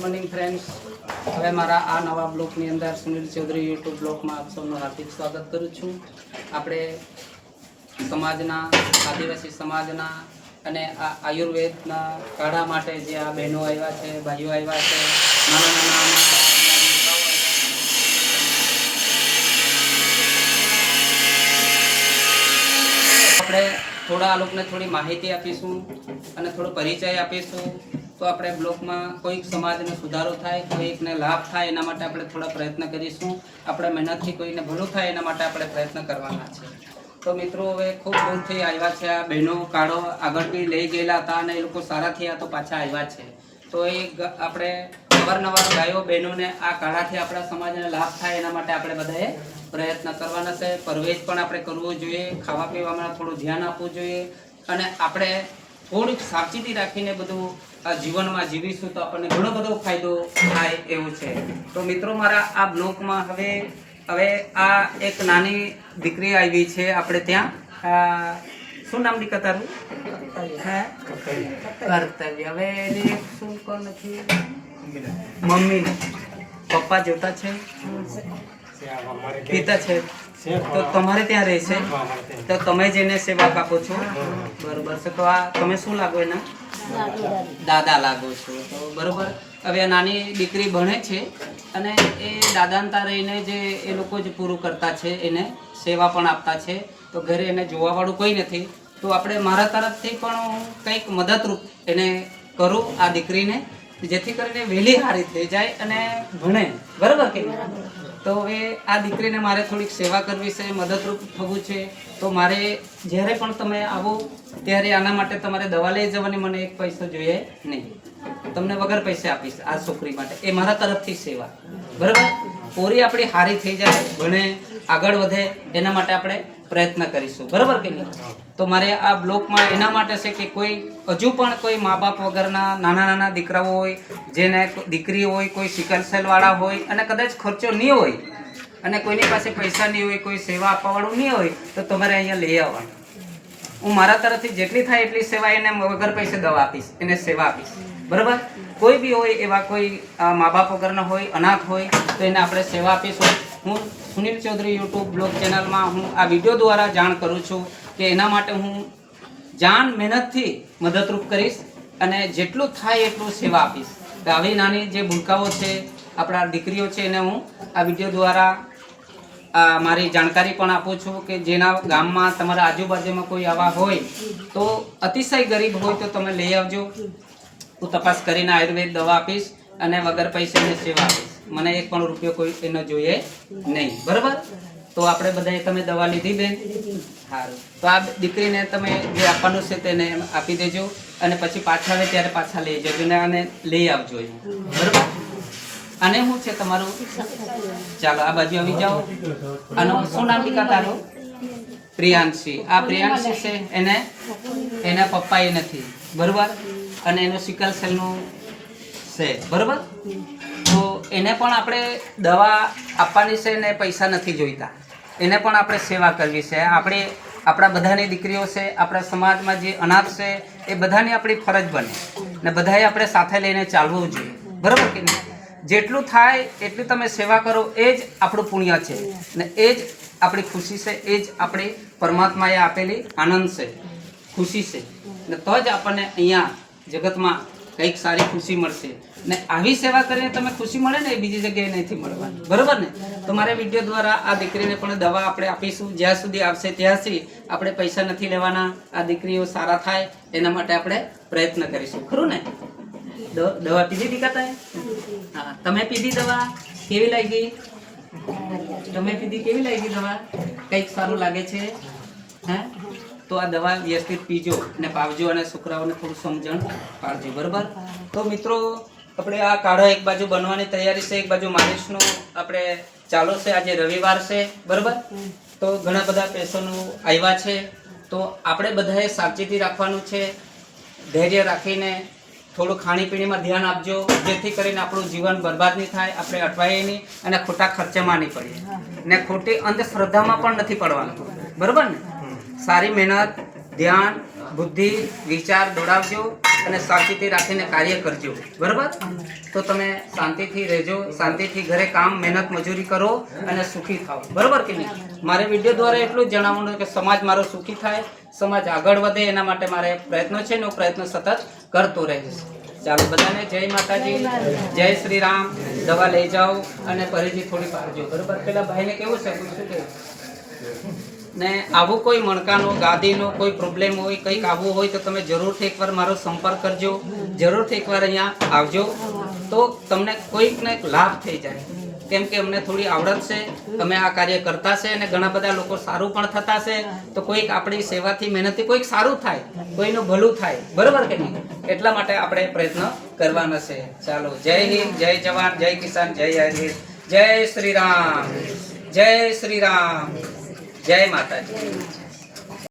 Morning friends હવે મારા આ નવા બ્લોગની અંદર સુનિલ ચૌધરી યુટ્યુબ બ્લોગમાં આપ સૌનું હાર્દિક સ્વાગત કરું છું. આપણે સમાજના, આદિવાસી સમાજના અને આ આયુર્વેદના કાઢા માટે જે આ બહેનો આવ્યા છે, ભાઈઓ આવ્યા છે, નાના નાના આપણે થોડા આ લોકોને થોડી માહિતી આપીશું અને થોડો પરિચય આપીશું. તો આપણે બ્લોકમાં કોઈક સમાજનો સુધારો થાય, કોઈકને લાભ થાય, એના માટે આપણે થોડા પ્રયત્ન કરીશું. આપણે મહેનતથી કોઈને ભલું થાય, એના માટે આપણે પ્રયત્ન કરવાના છે. તો મિત્રો, હવે ખૂબ દૂરથી આવ્યા છે આ બહેનો, કાળો આગળ બી લઈ ગયેલા હતા અને એ લોકો સારા થયા તો પાછા આવ્યા છે. તો એ આપણે અવારનવાર ગાયો બહેનોને આ કાળાથી આપણા સમાજને લાભ થાય, એના માટે આપણે બધાએ પ્રયત્ન કરવાના છે. પરવેજ પણ આપણે કરવો જોઈએ ખાવા પીવામાં થોડું ધ્યાન આપવું જોઈએ અને આપણે થોડીક સાવચેતી રાખીને બધું જીવનમાં જીવીશું તો આપણને ઘણો બધો ફાયદો થાય એવું છે. તો મિત્રો મારા આ બ્લોકમાં હવે હવે આ એક નાની દીકરી આવી છે આપણે ત્યાં. આ, શું નામ દીકરા તારું? કર્તવ્ય. હવે એને શું કોણ નથી? મમ્મી. પપ્પા જોતા છે? પિતા છે? તો તમારે ત્યાં રહેશે? તો તમે જેને સેવા આપો છો? બરોબર છે. તો આ તમે શું લાગો એના? દાદા લાગો છો. તો બરોબર. હવે આ નાની દીકરી ભણે છે અને એ દાદાંતા રહીને જે એ લોકો જ પૂરું કરતા છે, એને સેવા પણ આપતા છે. તો ઘરે એને જોવાવાળું કોઈ નથી. તો આપણે મારા તરફથી પણ કંઈક મદદરૂપ એને કરું આ દીકરીને, જેથી કરીને વહેલી હારી થઈ જાય અને ભણે. બરાબર કે? તો હવે આ દીકરીને મારે થોડીક સેવા કરવી છે, મદદરૂપ થવું છે. તો મારે જ્યારે પણ તમે આવો, ત્યારે આના માટે તમારે દવા લઈ જવાની મને એક પૈસો જોઈએ નહીં. તમને વગર પૈસે આપીશ આ છોકરી માટે. એ મારા તરફથી સેવા. બરાબર? પોરી આપણી હારી થઈ જાય, ભણે, આગળ વધે, એના માટે આપણે પ્રયત્ન કરીશું. બરાબર કે નહીં? તો મારે આ બ્લોકમાં એના માટે છે કે કોઈ હજુ પણ કોઈ મા બાપ વગરના નાના નાના દીકરાઓ હોય જેને દીકરી હોય કોઈ સિકલ સેલવાળા હોય અને કદાચ ખર્ચો નહીં હોય અને કોઈની પાસે પૈસા નહીં હોય કોઈ સેવા આપવાવાળું નહીં હોય તો તમારે અહીંયા લઈ આવવાનું. હું મારા તરફથી જેટલી થાય એટલી સેવા એને વગર પૈસે દવા આપીશ એને સેવા આપીશ. બરાબર? કોઈ બી હોય એવા કોઈ મા બાપ વગરના હોય અનાથ હોય તો એને આપણે સેવા આપીશું. હું સુનિલ ચૌધરી યુટ્યુબ બ્લોગ ચેનલમાં હું આ વીડિયો દ્વારા જાણ કરું છું કે એના માટે હું જાન મહેનતથી મદદરૂપ કરીશ અને જેટલું થાય એટલું સેવા આપીશ. તો આવી નાની જે ભૂલકાઓ છે, આપણા દીકરીઓ છે, એને હું આ વીડિયો દ્વારા મારી જાણકારી પણ આપું છું કે જેના ગામમાં તમારા આજુબાજુમાં કોઈ આવા હોય તો અતિશય ગરીબ હોય તો તમે લઈ આવજો. હું તપાસ કરીને આયુર્વેદ દવા આપીશ અને વગર પૈસાની સેવા આપીશ. મને એક પણ રૂપિયો કોઈ એનો જોઈએ નહીં. બરાબર? તો આપણે બધાએ તમે દવા લીધી બેન? સારું તો આ દીકરીને તમે જે આપવાનું છે તેને આપી દેજો અને પછી પાછા આવે ત્યારે પાછા લઈ જજો ને આને લઈ આવજો બરાબર? અને શું છે તમારું? ચાલો, આ બાજુ આવી જાઓ. આનું શું નામ દીકા તારું? પ્રિયાંશી. આ પ્રિયાંશી છે એને? એના પપ્પા એ નથી. બરાબર? અને એનું સિકલ સેલનું છે. બરાબર? તો એને પણ આપણે દવા આપવાની છે ને પૈસા નથી જોઈતા. એને પણ આપણે સેવા કરવી છે. આપણે, આપણા બધાની દીકરીઓ છે, આપણા સમાજમાં જે અનાથ છે, એ બધાની આપણી ફરજ બને. ને બધાએ આપણે સાથે લઈને ચાલવું જોઈએ. બરાબર કે નહીં? જેટલું થાય, એટલી તમે સેવા કરો, એ જ આપણું પુણ્ય છે. ને એ જ આપણી ખુશી છે, એ જ આપણી પરમાત્માએ આપેલી આનંદ છે. ખુશી છે. ને તો જ આપણને અહીંયા જગતમાં કંઈક સારી ખુશી મળશે. ને આવી સેવા કરીને તમે ખુશી મળે ને એ બીજી જગ્યાએ નથી મળવાની. બરોબર ને? તો મારે વીડિયો દ્વારા આ દીકરીને પણ દવા આપણે આપીશું. જ્યાં સુધી આવશે ત્યાં સુધી આપણે પૈસા નથી લેવાના. આ દીકરીઓ સારા થાય એના માટે આપણે પ્રયત્ન કરીશું. ખરું ને? દવા પીધી દીકા તમે હા. તમે પીધી દવા? કેવી લાગી? તમે પીધી કેવી લાગી દવા? કંઈક સારું લાગે છે? હે? તો આ દવા વ્યવસ્થિત પીજો અને પાવજો અને છોકરાઓને થોડું સમજણ પાડજો, બરાબર? તો મિત્રો, આપણે આ કાઢો એક બાજુ બનવાની તૈયારી છે, એક બાજુ માલિશનું આપણે ચાલુ છે, આજે રવિવાર છે, બરાબર? તો ઘણા બધા પેશન્ટો આવ્યા છે. તો આપણે બધાએ સાવચેતી રાખવાનું છે, ધૈર્ય રાખીને થોડું ખાણીપીણીમાં ધ્યાન આપજો, જેથી કરીને આપણું જીવન બરબાદ નહીં થાય, આપણે અટવાઈએ નહીં અને ખોટા ખર્ચામાં નહીં પડીએ. ને ખોટી અંધશ્રદ્ધામાં પણ નથી પડવાનું. બરોબર ને? સારી મહેનત, ધ્યાન, બુદ્ધિ, વિચાર દોડાવજો અને શાંતિથી રાખીને કાર્ય કરજો. બરાબર? તો તમે શાંતિથી રહેજો, શાંતિથી ઘરે કામ, મહેનત, મજૂરી કરો અને સુખી થાઓ. બરાબર કે નહીં? મારે વીડિયો દ્વારા એટલું જ જણાવવાનું કે સમાજ મારો સુખી થાય, સમાજ આગળ વધે, એના માટે મારે પ્રયત્નો છે ને હું પ્રયત્ન સતત કરતો રહીશ. ચાલો, બધાને જય માતાજી, જય શ્રી રામ. દવા લઈ જાઓ અને ફરીથી થોડી પાડજો. બરાબર? પેલા ભાઈને કેવું છે? પૂછ્યું કે ને આવું કોઈ મણકાનો, ગાદીનો કોઈ પ્રોબ્લેમ હોય, કંઈક આવવું હોય તો તમે જરૂરથી એકવાર મારો સંપર્ક કરજો. જરૂરથી એકવાર અહીંયા આવજો. તો તમને કોઈક ને લાભ થઈ જાય. કેમ કે અમને થોડી આવડત છે. અમે આ કાર્ય કરતા છે અને ઘણા બધા લોકો સારું પણ થતા છે. તો કોઈક આપણી સેવાથી મહેનતથી કોઈક સારું થાય. કોઈનું ભલું થાય. બરોબર કે નહીં? એટલા માટે આપણે પ્રયત્ન કરવાના છે. ચાલો, જય હિન્દ, જય જવાન, જય કિસાન, જય હરિ. જય શ્રી રામ. જય શ્રી રામ. જય માતાજી